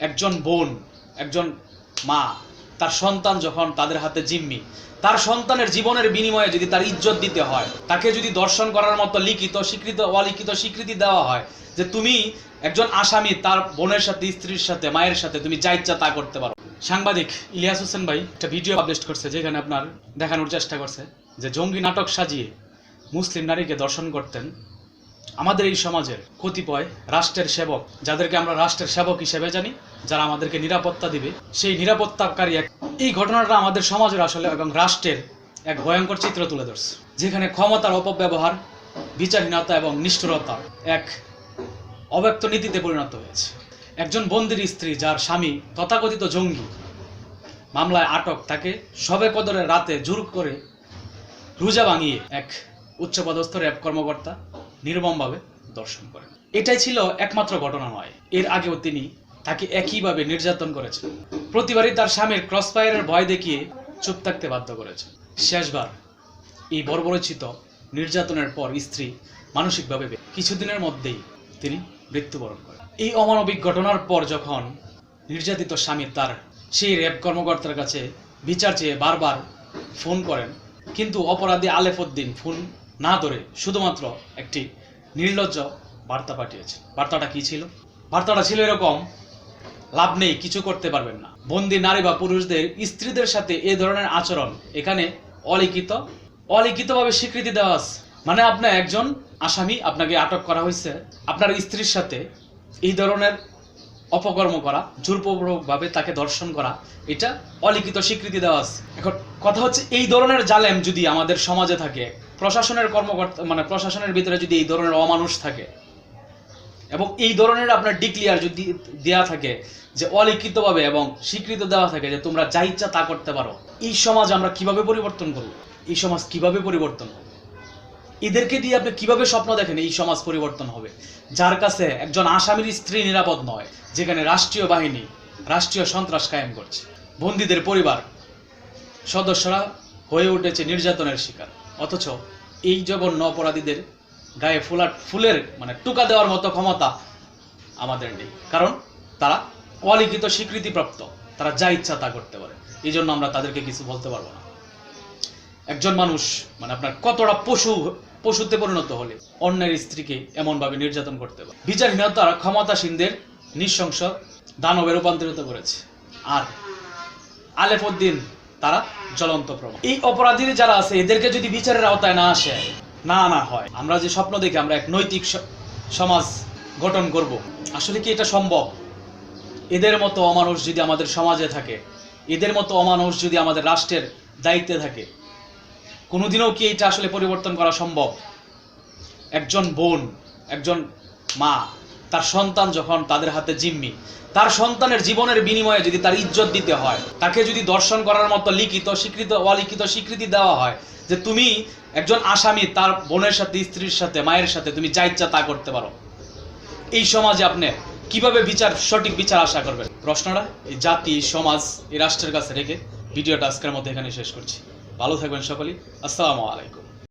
একজন বোন, একজন মা, তার সন্তান যখন তাদের হাতে জিম্মি, তার সন্তানের জীবনের বিনিময়ে যদি তার ইজ্জত দিতে হয়, তাকে যদি দর্শন করার মতো লিখিত, স্বীকৃত, অলিখিত স্বীকৃতি দেওয়া হয় যে তুমি একজন আসামি, তার বোনের সাথে, স্ত্রীর সাথে, মায়ের সাথে, তুমি যা ইচ্ছা তা করতে পারো। সাংবাদিক ইলিয়াস হোসেন ভাই একটা ভিডিও পাবলিশ করছে যেখানে আপনার দেখানোর চেষ্টা করছে যে জঙ্গি নাটক সাজিয়ে মুসলিম নারীকে দর্শন করতেন আমাদের এই সমাজের কতিপয় রাষ্ট্রের সেবক, যাদেরকে আমরা রাষ্ট্রের সেবক হিসেবে জানি, যারা আমাদেরকে নিরাপত্তা দিবে, সেই নিরাপত্তাকারী এক এই ঘটনাটা আমাদের সমাজের আসলে এবং রাষ্ট্রের এক ভয়ঙ্কর চিত্র তুলে ধরছে, যেখানে ক্ষমতার অপব্যবহার, বিচারহীনতা এবং নিষ্ঠুরতা এক অব্যক্ত নীতিতে পরিণত হয়েছে। একজন বন্দির স্ত্রী যার স্বামী তথাকথিত জঙ্গি, মামলায় আটক, তাকে সবে কদরের রাতে জোর করে রুজা ভাঙিয়ে এক উচ্চপদস্থ র্যাব কর্মকর্তা নির্মমভাবে দর্শন করেন। এটাই ছিল একমাত্র ঘটনা নয়। এর আগেও তিনি তাকে একইভাবে নির্যাতন করেছেন। প্রতিবারই তার স্বামীর ক্রসফায়ারের ভয় দেখিয়ে চুপ থাকতে বাধ্য করেছেন। শেষবার এই বর্বরচিত নির্যাতনের পর স্ত্রী মানসিকভাবে কিছুদিনের মধ্যেই তিনি মৃত্যুবরণ করেন। এই অমানবিক ঘটনার পর যখন নির্যাতিত স্বামী তার সেই র্যাব কর্মকর্তার কাছে বিচার চেয়ে বারবার ফোন করেন, কিন্তু অপরাধী আলেফুদ্দিন ফোন না ধরে শুধুমাত্র একটি নির্লজ্জ বার্তা পাঠিয়েছে বার্তাটা কি ছিল? বার্তাটা ছিল এরকম, লাভ নেই, কিছু করতে পারবেন না। বন্দি নারী বা পুরুষদের স্ত্রীদের সাথে এ ধরনের আচরণ, এখানে অলিখিত, অলিখিতভাবে স্বীকৃতি দেওয়া আছে। মানে আপনার একজন আসামি, আপনাকে আটক করা হয়েছে, আপনার স্ত্রীর সাথে এই ধরনের অপকর্ম করা জোরপূর্বকভাবে তাকে দর্শন করা, এটা অলিখিত স্বীকৃতি দেওয়া আছে। এখন কথা হচ্ছে, এই ধরনের জালেম যদি আমাদের সমাজে থাকে প্রশাসনের কর্মকর্তা মানে প্রশাসনের ভিতরে যদি এই ধরনের অমানুষ থাকে, এবং এই ধরনের আপনার ডিক্লিয়ার যদি দেওয়া থাকে যে অলিখিতভাবে এবং স্বীকৃত দেওয়া থাকে যে তোমরা যা ইচ্ছা তা করতে পারো, এই সমাজ আমরা কীভাবে পরিবর্তন করব? এই সমাজ কীভাবে পরিবর্তন হবে? এদেরকে দিয়ে আপনি কীভাবে স্বপ্ন দেখেন এই সমাজ পরিবর্তন হবে? যার কাছে একজন আসামির স্ত্রী নিরাপদ নয়, যেখানে রাষ্ট্রীয় বাহিনী, রাষ্ট্রীয় সন্ত্রাস কায়েম করছে। বন্দীদের পরিবার, সদস্যরা হয়ে উঠেছে নির্যাতনের শিকার। অথচ এই জঘন্য অপরাধীদের গায়ে ফুলা ফুলের মানে টুকা দেওয়ার মতো ক্ষমতা আমাদের নেই। কারণ তারা অলিখিত স্বীকৃতিপ্রাপ্ত। তারা যা ইচ্ছা তা করতে পারে। এই জন্য আমরা তাদেরকে কিছু বলতে পারব না। একজন মানুষ মানে আপনার কতটা পশু, পশুতে পরিণত হলে অন্যের স্ত্রীকে এমনভাবে নির্যাতন করতে পারে। বিচারহীনতার ক্ষমতাসীনদের নৃশংস দানবে রূপান্তরিত করেছে। আর আলেফুদ্দিন তারা জ্বলন্ত প্রমাণ এই অপরাধীরা যারা আছে, এদেরকে যদি বিচারের আওতায় না আসে, না না হয়। আমরা যে স্বপ্ন দেখি, আমরা এক নৈতিক সমাজ গঠন করব। আসলে কি এটা সম্ভব? এদের মতো অমানুষ যদি আমাদের সমাজে থাকে, এদের মতো অমানুষ যদি আমাদের রাষ্ট্রের দায়িত্বে থাকে, কোনোদিনও কি এটা আসলে পরিবর্তন করা সম্ভব? একজন বোন, একজন মা তার সন্তান যখন তাদের হাতে জিম্মি, তার সন্তানের জীবনের বিনিময়ে যদি তার ইজ্জত দিতে হয়, তাকে যদি দর্শন করার মতো লিখিত, স্বীকৃত, অলিখিত স্বীকৃতি দেওয়া হয় যে তুমি একজন আসামি, তার বোনের সাথে, স্ত্রীর সাথে, মায়ের সাথে, তুমি যা ইচ্ছা তা করতে পারো। এই সমাজে আপনি কীভাবে বিচার, সঠিক বিচার আশা করবেন? প্রশ্নটা, এই জাতি, সমাজ, এই রাষ্ট্রের কাছে রেখে ভিডিওটা আজকের মধ্যে এখানে শেষ করছি। ভালো থাকবেন সকলেই। আসসালামু আলাইকুম।